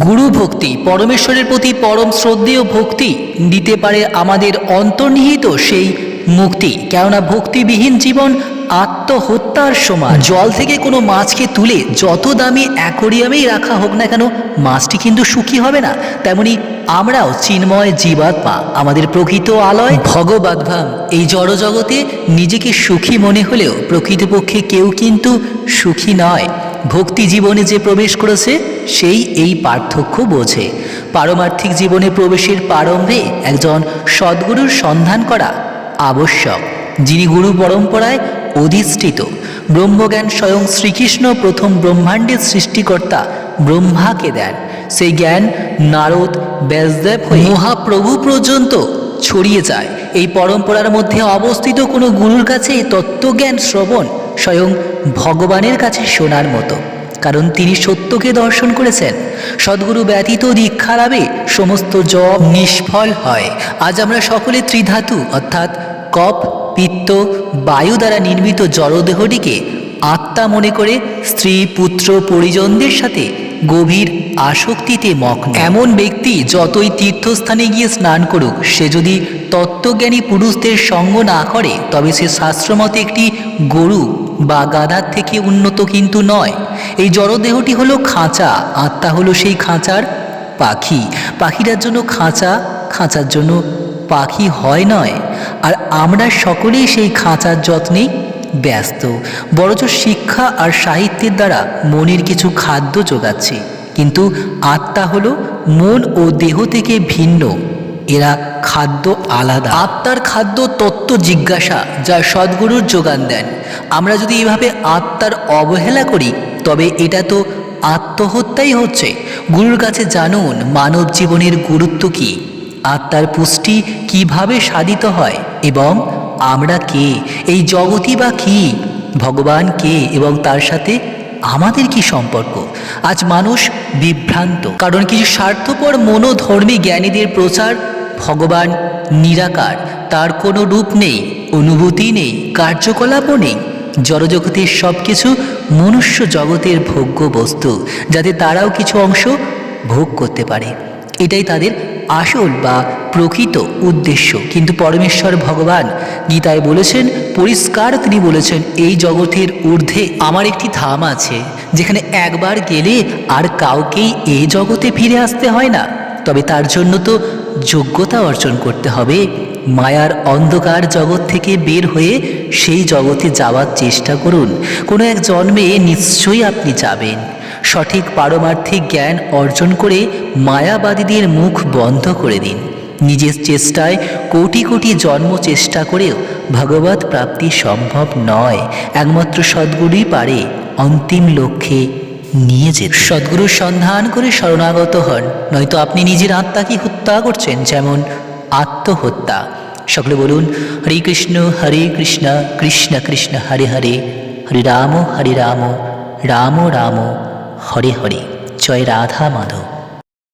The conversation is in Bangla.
গুরু ভক্তি, পরমেশ্বরের প্রতি পরম শ্রদ্ধেয় ভক্তি দিতে পারে আমাদের অন্তর্নিহিত সেই মুক্তি। কেননা ভক্তিবিহীন জীবন আত্মহত্যার সমান। জল থেকে কোনো মাছকে তুলে যত দামি অ্যাকোরিয়ামেই রাখা হোক না কেন, মাছটি কিন্তু সুখী হবে না। তেমনি আমরাও চিন্ময় জীবাত্মা, আমাদের প্রকৃত আলয়। ভগবদ্ভাম এই জড়জগতে নিজেকে সুখী মনে হলেও প্রকৃতপক্ষে কেউ কিন্তু সুখী নয়। ভক্তি জীবনে যে প্রবেশ করেছে সেই এই পার্থক্য বোঝে। পারমার্থিক জীবনে প্রবেশের প্রারম্ভে একজন সদ্গুরুর সন্ধান করা আবশ্যক, যিনি গুরু পরম্পরায় অধিষ্ঠিত। ব্রহ্মজ্ঞান স্বয়ং শ্রীকৃষ্ণ প্রথম ব্রহ্মাণ্ডের সৃষ্টিকর্তা ব্রহ্মাকে দেন। সেই জ্ঞান নারদ ব্যাসদেব হয়ে মহাপ্রভু পর্যন্ত ছড়িয়ে যায়। এই পরম্পরার মধ্যে অবস্থিত কোনো গুরুর কাছে তত্ত্বজ্ঞান শ্রবণ স্বয়ং ভগবানের কাছে শোনার মতো। কারণ তিনি সত্যকে দর্শন করেছেন। সদ্গুরু ব্যতীত দীক্ষা লাভে সমস্ত জব নিষ্ফল হয়। আজ আমরা সকলে ত্রিধাতু অর্থাৎ কপ, পিত্ত, বায়ু দ্বারা নির্মিত জড়দেহটিকে আত্মা মনে করে স্ত্রী, পুত্র, পরিজনদের সাথে গভীর আসক্তিতে মগ্ন। এমন ব্যক্তি যতই তীর্থস্থানে গিয়ে স্নান করুক, সে যদি তত্ত্বজ্ঞানী পুরুষদের সঙ্গ না করে, তবে সে শাস্ত্রমতে একটি গরু বা গাধার থেকে উন্নত কিন্তু নয়। এই জড়দেহটি হলো খাঁচা, আত্মা হলো সেই খাঁচার পাখি। পাখিটার জন্য খাঁচা, খাঁচার জন্য পাখি হয় নয়। আর আমরা সকলেই সেই খাঁচার যত্নেই ব্যস্ত। বরঞ্চ শিক্ষা আর সাহিত্যের দ্বারা মনের কিছু খাদ্য যোগাচ্ছি কিন্তু আত্মা হলো মন ও দেহ থেকে ভিন্ন। এরা খাদ্য আলাদা। আত্মার খাদ্য তত্ত্ব জিজ্ঞাসা যা সদ্গুরুর যোগান দেন। আমরা যদি এভাবে আত্মার অবহেলা করি, তবে এটা তো আত্মহত্যাই হচ্ছে। গুরুর কাছে জানুন মানব জীবনের গুরুত্ব কী। আত্মার পুষ্টি কীভাবে সাধিত হয় এবং আমরা কে? এই জগতই বা কি? ভগবান কে এবং তার সাথে আমাদের কি সম্পর্ক? আজ মানুষ বিভ্রান্ত, কারণ কিছু স্বার্থপর মনোধর্মী জ্ঞানীদের প্রচার ভগবান নিরাকার। তার কোনো রূপ নেই, অনুভূতি নেই, কার্যকলাপও নেই। জড়জগতের সব কিছু মনুষ্য জগতের ভোগ্য বস্তু, যাতে তারাও কিছু অংশ ভোগ করতে পারে। এটাই তাদের আসল বা প্রকৃত উদ্দেশ্য। কিন্তু পরমেশ্বর ভগবান গীতায় বলেছেন, পরিষ্কার তিনি বলেছেন, এই জগতের ঊর্ধ্বে আমার একটি ধাম আছে, যেখানে একবার গেলে আর কাউকেই এই জগতে ফিরে আসতে হয় না। তবে তার জন্য তো যোগ্যতা অর্জন করতে হবে। মায়ার অন্ধকার জগৎ থেকে বের হয়ে সেই জগতে যাওয়ার চেষ্টা করুন। কোনো এক জন্মে নিশ্চয়ই আপনি যাবেন। সঠিক পারমার্থিক জ্ঞান অর্জন করে মায়াবাদীদের মুখ বন্ধ করে দিন। নিজের চেষ্টায় কোটি কোটি জন্ম চেষ্টা করেও ভগবত প্রাপ্তি সম্ভব নয়। একমাত্র সদ্গুরুই পারে অন্তিম লক্ষ্যে নিয়ে যেতে। সদ্গুরুর সন্ধান করে শরণাগত হন, নয়তো আপনি নিজের আত্মাকে হত্যা করছেন, যেমন আত্মহত্যা। সকলে বলুন, হরে কৃষ্ণ হরে কৃষ্ণ কৃষ্ণ কৃষ্ণ, হরে হরে হরে রাম হরে রাম রাম রাম। হরে হরে জয় রাধা মাধব।